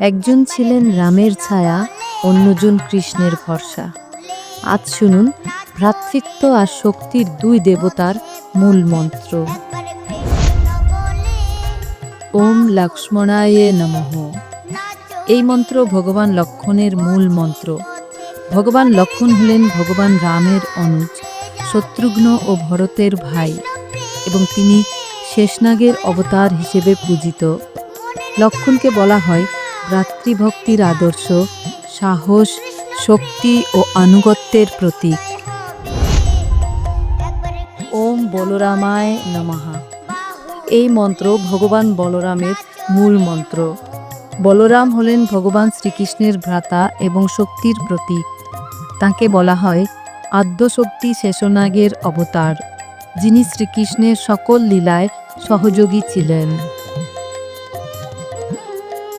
একজন ছিলেন রামের ছায়া, অন্যজন কৃষ্ণের ভরসা। আজ শুনুন, ভ্রাতৃত্ব আর শক্তির দুই দেবতার মূল মন্ত্র। ওম লক্ষ্মণায় নমঃ। এই মন্ত্র ভগবান লক্ষণের মূল মন্ত্র। ভগবান লক্ষণ হলেন ভগবান রামের অনুজ, শত্রুঘ্ন ও ভরতের ভাই এবং তিনি শেষনাগের অবতার হিসেবে পূজিত। লক্ষণকে বলা হয় ভ্রাতৃভক্তির আদর্শ, সাহস, শক্তি ও আনুগত্যের প্রতীক। ওম বলরামায় নমঃ। এই মন্ত্র ভগবান বলরামের মূল মন্ত্র। বলরাম হলেন ভগবান শ্রীকৃষ্ণের ভ্রাতা এবং শক্তির প্রতীক। তাকে বলা হয় আদ্যশক্তি শেষনাগের অবতার, যিনি শ্রীকৃষ্ণের সকল লীলায় সহযোগী ছিলেন।